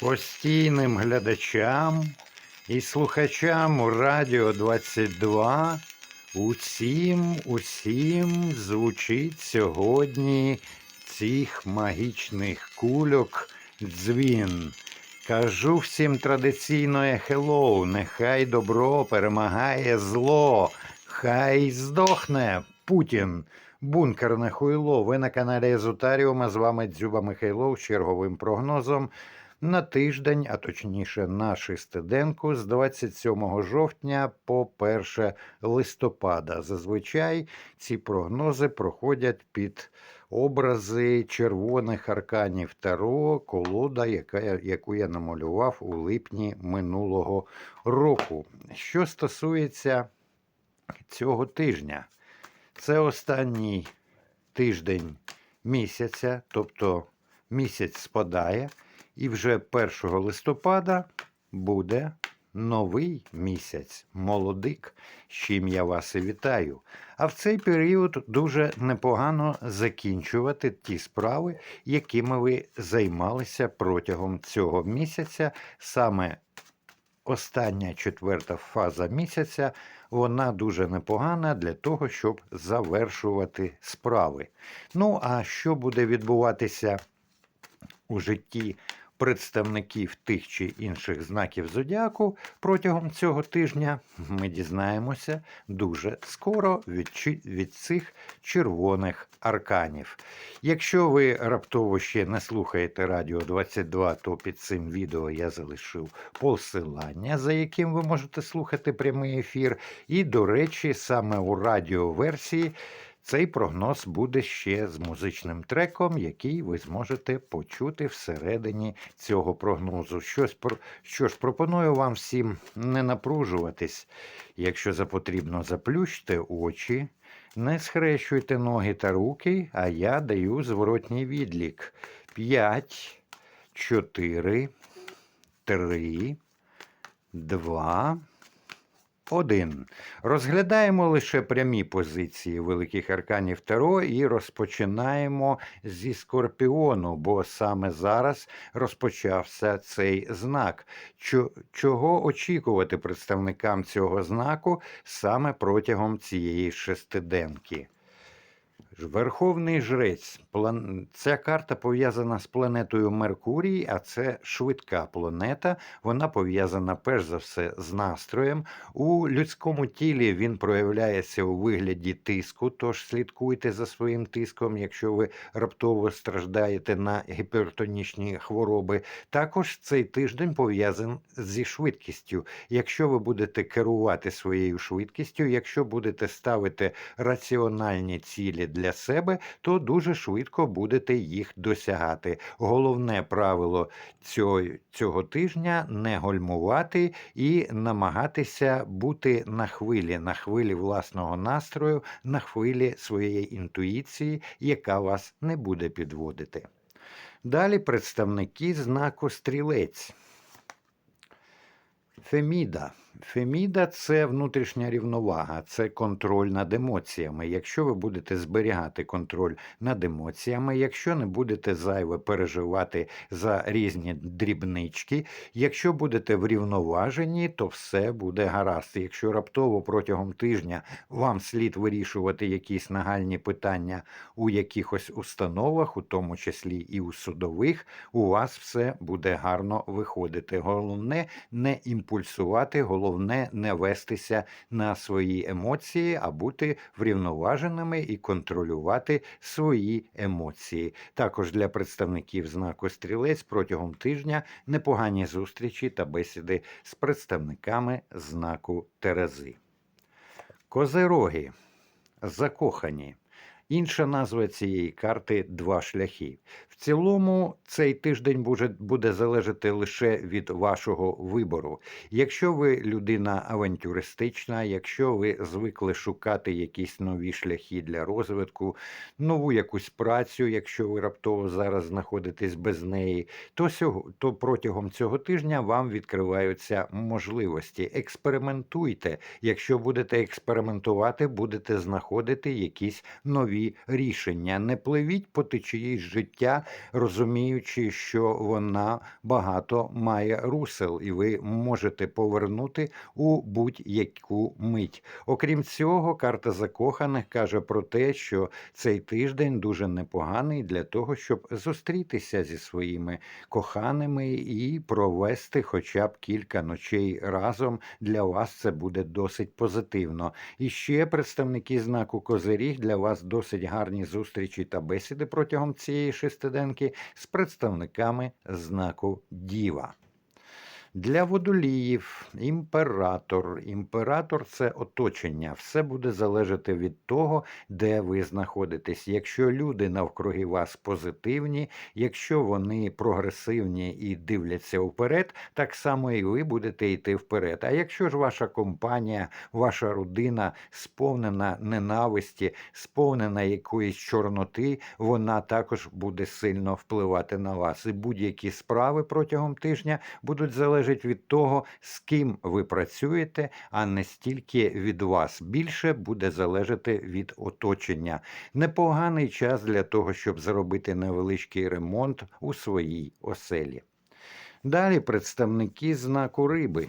постійним глядачам і слухачам Радіо 22 усім, усім звучить сьогодні цих магічних кульок дзвін. Кажу всім традиційно хеллоу, нехай добро перемагає зло, хай здохне Путін. Бункерне хуйло. Ви на каналі Езотаріума. З вами Дзюба Михайлов з черговим прогнозом на тиждень, а точніше на шестиденку з 27 жовтня по 1 листопада. Зазвичай ці прогнози проходять під образи червоних арканів Таро, колода, яка, яку я намалював у липні минулого року. Що стосується цього тижня, це останній тиждень місяця, тобто місяць спадає, і вже 1 листопада буде новий місяць, молодик, з чим я вас і вітаю. А в цей період дуже непогано закінчувати ті справи, якими ви займалися протягом цього місяця. Саме остання четверта фаза місяця вона дуже непогана для того, щоб завершувати справи. Ну, а що буде відбуватися у житті представників тих чи інших знаків зодіаку протягом цього тижня, ми дізнаємося дуже скоро від, від цих червоних арканів. Якщо ви раптово ще не слухаєте Радіо 22, то під цим відео я залишив посилання, за яким ви можете слухати прямий ефір. І, до речі, саме у радіоверсії цей прогноз буде ще з музичним треком, який ви зможете почути всередині цього прогнозу. Щось що ж пропоную вам всім не напружуватись. Якщо за потрібно, заплющте очі, не схрещуйте ноги та руки, а я даю зворотній відлік. 5, 4, 3, 2, 1. Розглядаємо лише прямі позиції великих арканів Таро і розпочинаємо зі Скорпіону, бо саме зараз розпочався цей знак. Чого очікувати представникам цього знаку саме протягом цієї шестиденки? Верховний жрець. Ця карта пов'язана з планетою Меркурій, а це швидка планета. Вона пов'язана перш за все з настроєм. У людському тілі він проявляється у вигляді тиску, тож слідкуйте за своїм тиском, якщо ви раптово страждаєте на гіпертонічні хвороби. Також цей тиждень пов'язаний зі швидкістю. Якщо ви будете керувати своєю швидкістю, якщо будете ставити раціональні цілі для себе, то дуже швидко будете їх досягати. Головне правило цього, цього тижня не гольмувати і намагатися бути на хвилі, на хвилі власного настрою, на хвилі своєї інтуїції, яка вас не буде підводити. Далі представники знаку стрілець. Феміда. Феміда це внутрішня рівновага, це контроль над емоціями. Якщо ви будете зберігати контроль над емоціями, якщо не будете зайве переживати за різні дрібнички, якщо будете врівноважені, то все буде гаразд. Якщо раптово протягом тижня вам слід вирішувати якісь нагальні питання у якихось установах, у тому числі і у судових, у вас все буде гарно виходити. Головне не імпульсувати, головне не вестися на свої емоції, а бути врівноваженими і контролювати свої емоції. Також для представників знаку стрілець протягом тижня непогані зустрічі та бесіди з представниками знаку Терези. Козероги закохані. Інша назва цієї карти два шляхи. Цілому цей тиждень буде, буде залежати лише від вашого вибору. Якщо ви людина авантюристична, якщо ви звикли шукати якісь нові шляхи для розвитку, нову якусь працю, якщо ви раптово зараз знаходитесь без неї, то, сього, то протягом цього тижня вам відкриваються можливості. Експериментуйте. Якщо будете експериментувати, будете знаходити якісь нові рішення. Не пливіть по течії життя розуміючи, що вона багато має русел, і ви можете повернути у будь-яку мить. Окрім цього, карта закоханих каже про те, що цей тиждень дуже непоганий для того, щоб зустрітися зі своїми коханими і провести хоча б кілька ночей разом. Для вас це буде досить позитивно. І ще представники знаку Козиріг для вас досить гарні зустрічі та бесіди протягом цієї шестиденки з представниками знаку Діва. Для водоліїв імператор. Імператор це оточення. Все буде залежати від того, де ви знаходитесь. Якщо люди навкруги вас позитивні, якщо вони прогресивні і дивляться вперед, так само і ви будете йти вперед. А якщо ж ваша компанія, ваша родина сповнена ненависті, сповнена якоїсь чорноти, вона також буде сильно впливати на вас. І будь-які справи протягом тижня будуть залежати від того, з ким ви працюєте, а не стільки від вас. Більше буде залежати від оточення. Непоганий час для того, щоб зробити невеличкий ремонт у своїй оселі. Далі представники знаку риби.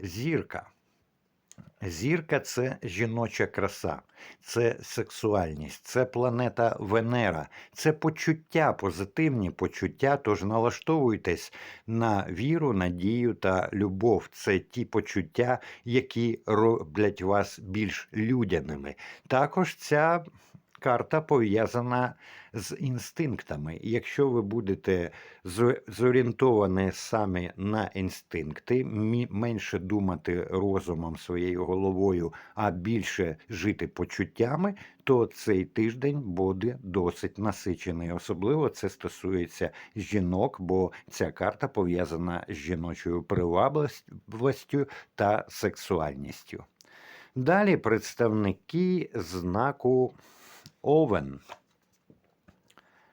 Зірка. Зірка це жіноча краса, це сексуальність, це планета Венера, це почуття, позитивні почуття. Тож налаштовуйтесь на віру, надію та любов. Це ті почуття, які роблять вас більш людяними. Також ця карта пов'язана з інстинктами. Якщо ви будете зорієнтовані саме на інстинкти, менше думати розумом своєю головою, а більше жити почуттями, то цей тиждень буде досить насичений. Особливо це стосується жінок, бо ця карта пов'язана з жіночою привабливістю та сексуальністю. Далі представники знаку Овен.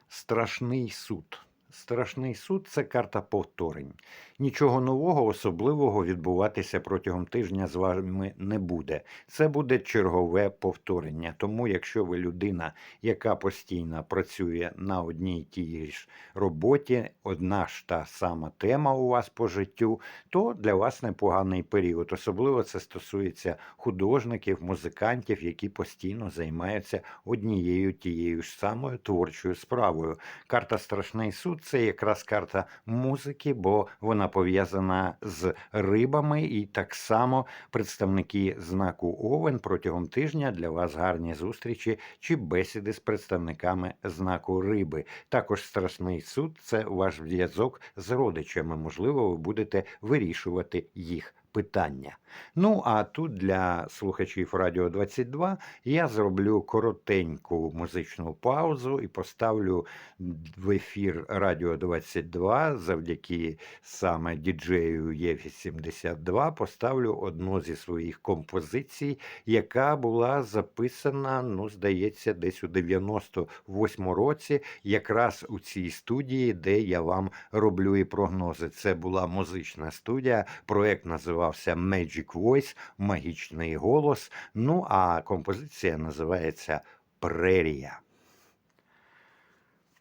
Страшний суд. Страшний суд це карта повторень. Нічого нового, особливого відбуватися протягом тижня з вами не буде. Це буде чергове повторення. Тому, якщо ви людина, яка постійно працює на одній і тій ж роботі, одна ж та сама тема у вас по життю, то для вас непоганий період. Особливо це стосується художників, музикантів, які постійно займаються однією тією ж самою творчою справою. Карта Страшний суд це якраз карта музики, бо вона пов'язана з рибами, і так само представники знаку Овен протягом тижня для вас гарні зустрічі чи бесіди з представниками знаку риби. Також страшний суд це ваш зв'язок з родичами. Можливо, ви будете вирішувати їх. Питання. Ну а тут для слухачів Радіо 22 я зроблю коротеньку музичну паузу і поставлю в ефір Радіо 22 завдяки саме діджею Є82 поставлю одну зі своїх композицій, яка була записана, ну, здається, десь у 98 році, якраз у цій студії, де я вам роблю і прогнози. Це була музична студія. Проект називався Magic Voice, магічний голос. Ну а композиція називається Прерія.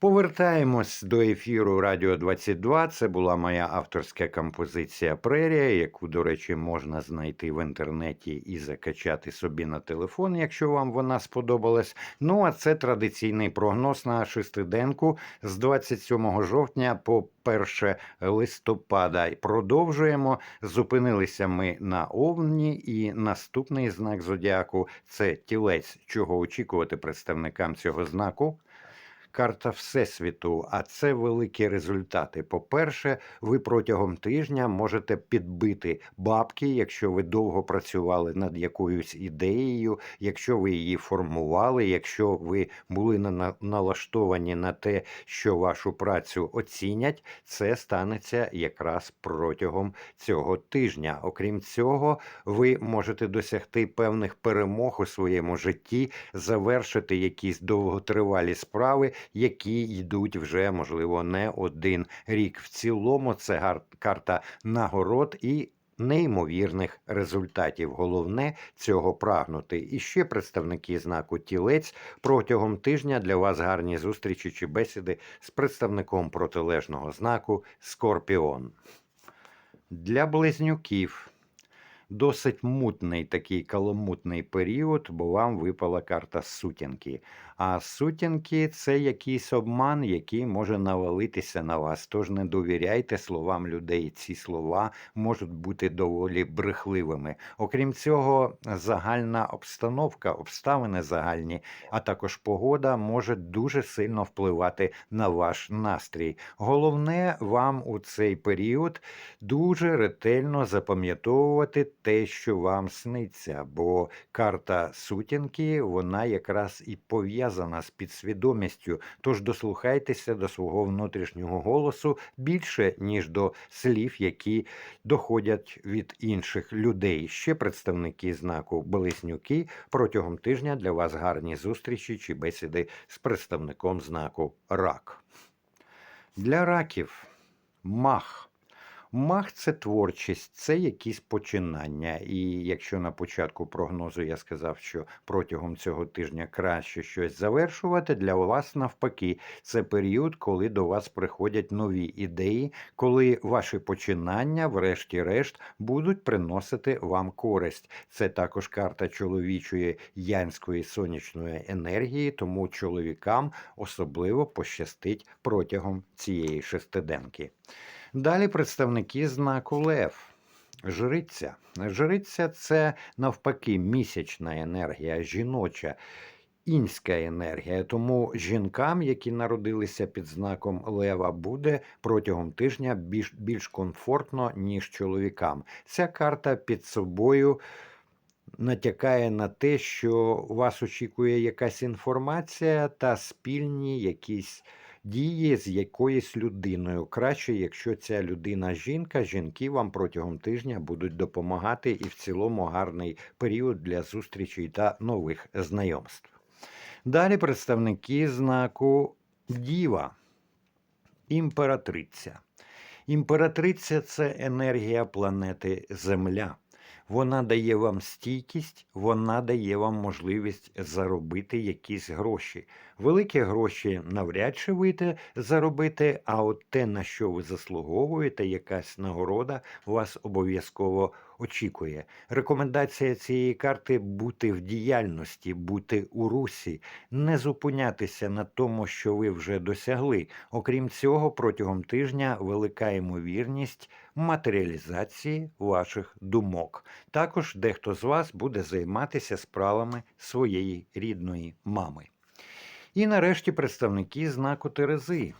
Повертаємось до ефіру Радіо 22. Це була моя авторська композиція Прерія, яку, до речі, можна знайти в інтернеті і закачати собі на телефон, якщо вам вона сподобалась. Ну а це традиційний прогноз на шестиденку з 27 жовтня по 1 листопада. Продовжуємо. Зупинилися ми на Овні, і наступний знак зодіаку це тілець, чого очікувати представникам цього знаку карта Всесвіту, а це великі результати. По-перше, ви протягом тижня можете підбити бабки, якщо ви довго працювали над якоюсь ідеєю, якщо ви її формували, якщо ви були на- налаштовані на те, що вашу працю оцінять, це станеться якраз протягом цього тижня. Окрім цього, ви можете досягти певних перемог у своєму житті, завершити якісь довготривалі справи, які йдуть вже, можливо, не один рік. В цілому це карта нагород і неймовірних результатів. Головне цього прагнути. І ще представники знаку тілець протягом тижня для вас гарні зустрічі чи бесіди з представником протилежного знаку Скорпіон. Для близнюків досить мутний такий каламутний період, бо вам випала карта сутінки. А сутінки це якийсь обман, який може навалитися на вас. Тож не довіряйте словам людей. Ці слова можуть бути доволі брехливими. Окрім цього, загальна обстановка, обставини загальні, а також погода може дуже сильно впливати на ваш настрій. Головне вам у цей період дуже ретельно запам'ятовувати те, що вам сниться, бо карта сутінки вона якраз і пов'язана з підсвідомістю. Тож дослухайтеся до свого внутрішнього голосу більше, ніж до слів, які доходять від інших людей. Ще представники знаку Близнюки протягом тижня для вас гарні зустрічі чи бесіди з представником знаку Рак. Для раків мах. Мах це творчість, це якісь починання. І якщо на початку прогнозу я сказав, що протягом цього тижня краще щось завершувати, для вас навпаки, це період, коли до вас приходять нові ідеї, коли ваші починання, врешті-решт, будуть приносити вам користь. Це також карта чоловічої янської сонячної енергії, тому чоловікам особливо пощастить протягом цієї шестиденки. Далі представники знаку Лев. Жриця. Жриця це навпаки місячна енергія, жіноча, інська енергія. Тому жінкам, які народилися під знаком Лева, буде протягом тижня більш, більш комфортно, ніж чоловікам. Ця карта під собою натякає на те, що вас очікує якась інформація та спільні якісь дії з якоюсь людиною. Краще, якщо ця людина жінка, жінки вам протягом тижня будуть допомагати і в цілому гарний період для зустрічей та нових знайомств. Далі представники знаку Діва, імператриця. Імператриця це енергія планети Земля. Вона дає вам стійкість, вона дає вам можливість заробити якісь гроші. Великі гроші навряд чи вийде заробити, а от те, на що ви заслуговуєте, якась нагорода вас обов'язково очікує. Рекомендація цієї карти бути в діяльності, бути у русі, не зупинятися на тому, що ви вже досягли. Окрім цього, протягом тижня велика ймовірність матеріалізації ваших думок. Також дехто з вас буде займатися справами своєї рідної мами. І нарешті представники знаку Терези.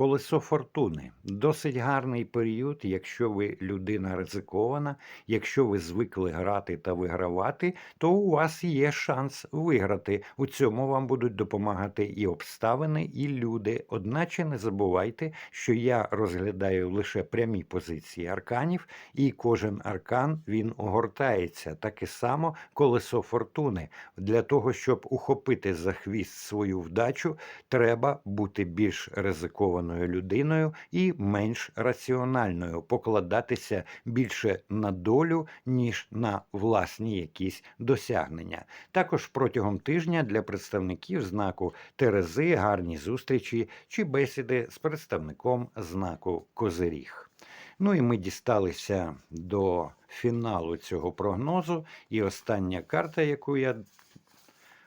Колесо фортуни досить гарний період, якщо ви людина ризикована, якщо ви звикли грати та вигравати, то у вас є шанс виграти. У цьому вам будуть допомагати і обставини, і люди. Одначе не забувайте, що я розглядаю лише прямі позиції арканів, і кожен аркан він огортається. Так і само колесо фортуни. Для того, щоб ухопити за хвіст свою вдачу, треба бути більш ризикованим розумною людиною і менш раціональною, покладатися більше на долю, ніж на власні якісь досягнення. Також протягом тижня для представників знаку Терези гарні зустрічі чи бесіди з представником знаку Козиріг. Ну і ми дісталися до фіналу цього прогнозу. І остання карта, яку я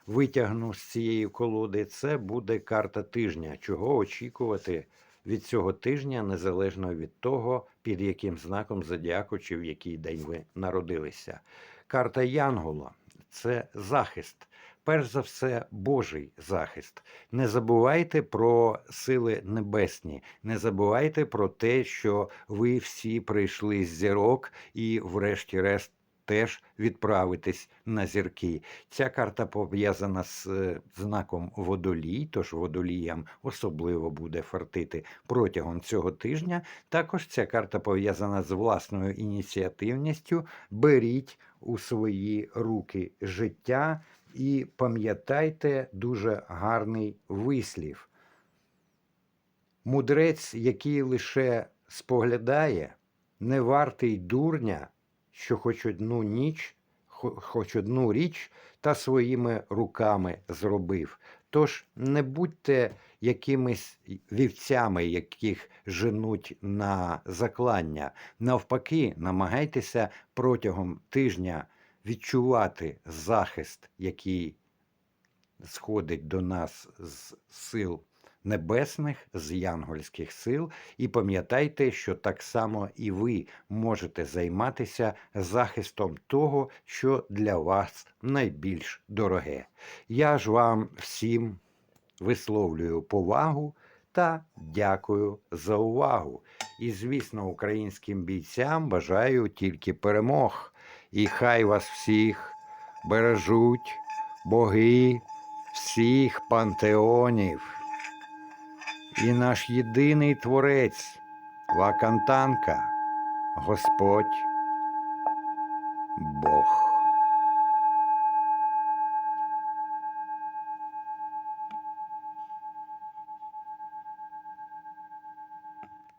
витягну з цієї колоди, це буде карта тижня, чого очікувати від цього тижня, незалежно від того, під яким знаком зодіаку чи в який день ви народилися. Карта Янгола це захист. Перш за все, Божий захист. Не забувайте про сили небесні, не забувайте про те, що ви всі прийшли з зірок і, врешті-решт, теж відправитись на зірки. Ця карта пов'язана з е, знаком водолій, тож водоліям особливо буде фартити протягом цього тижня. Також ця карта пов'язана з власною ініціативністю. Беріть у свої руки життя і пам'ятайте дуже гарний вислів. Мудрець, який лише споглядає, не вартий дурня, що хоч одну ніч, хоч одну річ та своїми руками зробив. Тож не будьте якимись вівцями, яких женуть на заклання. Навпаки, намагайтеся протягом тижня відчувати захист, який сходить до нас з сил небесних, з янгольських сил, і пам'ятайте, що так само і ви можете займатися захистом того, що для вас найбільш дороге. Я ж вам всім висловлюю повагу та дякую за увагу. І, звісно, українським бійцям бажаю тільки перемог. І хай вас всіх бережуть боги всіх пантеонів. І наш єдиний творець Вакантанка, Господь Бог.